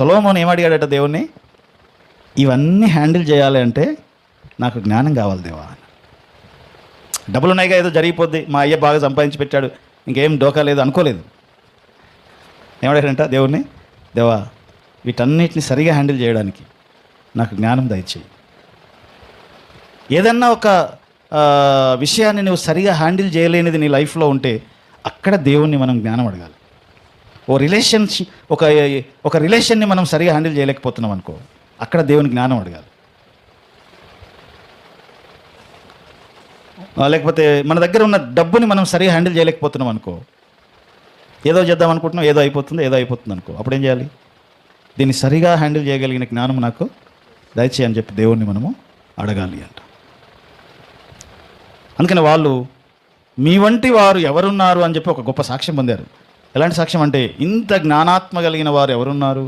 సొలోమోన్ ఏమడిగాడట దేవుణ్ణి? ఇవన్నీ హ్యాండిల్ చేయాలి అంటే నాకు జ్ఞానం కావాలి దేవా డబ్బులు ఉన్నాయిగా ఏదో జరిగిపోద్ది. మా అయ్య బాగా సంపాదించి పెట్టాడు. ఇంకేం డోకా లేదు అనుకోలేదు. ఏమడిగాడంట దేవుణ్ణి? దేవా వీటన్నిటిని సరిగా హ్యాండిల్ చేయడానికి నాకు జ్ఞానం దయచేయి. ఏదన్నా ఒక విషయాన్ని నువ్వు సరిగా హ్యాండిల్ చేయలేనిది నీ లైఫ్లో ఉంటే అక్కడ దేవుణ్ణి మనం జ్ఞానం అడగాలి. ఓ రిలేషన్షిప్ ఒక ఒక రిలేషన్ని మనం సరిగా హ్యాండిల్ చేయలేకపోతున్నాం అనుకో అక్కడ దేవుని జ్ఞానం అడగాలి. లేకపోతే మన దగ్గర ఉన్న డబ్బుని మనం సరిగా హ్యాండిల్ చేయలేకపోతున్నాం అనుకో ఏదో చేద్దాం అనుకుంటున్నాం ఏదో అయిపోతుంది ఏదో అయిపోతుంది అనుకో అప్పుడు ఏం చేయాలి? దీన్ని సరిగా హ్యాండిల్ చేయగలిగిన జ్ఞానం నాకు దయచేయి అని చెప్పి దేవుణ్ణి మనము అడగాలి అంట. అందుకని వాళ్ళు మీ వంటి వారు ఎవరున్నారు? అని చెప్పి ఒక గొప్ప సాక్ష్యం పొందారు. ఎలాంటి సాక్ష్యం అంటే ఇంత జ్ఞానాత్మ కలిగిన వారు ఎవరున్నారు?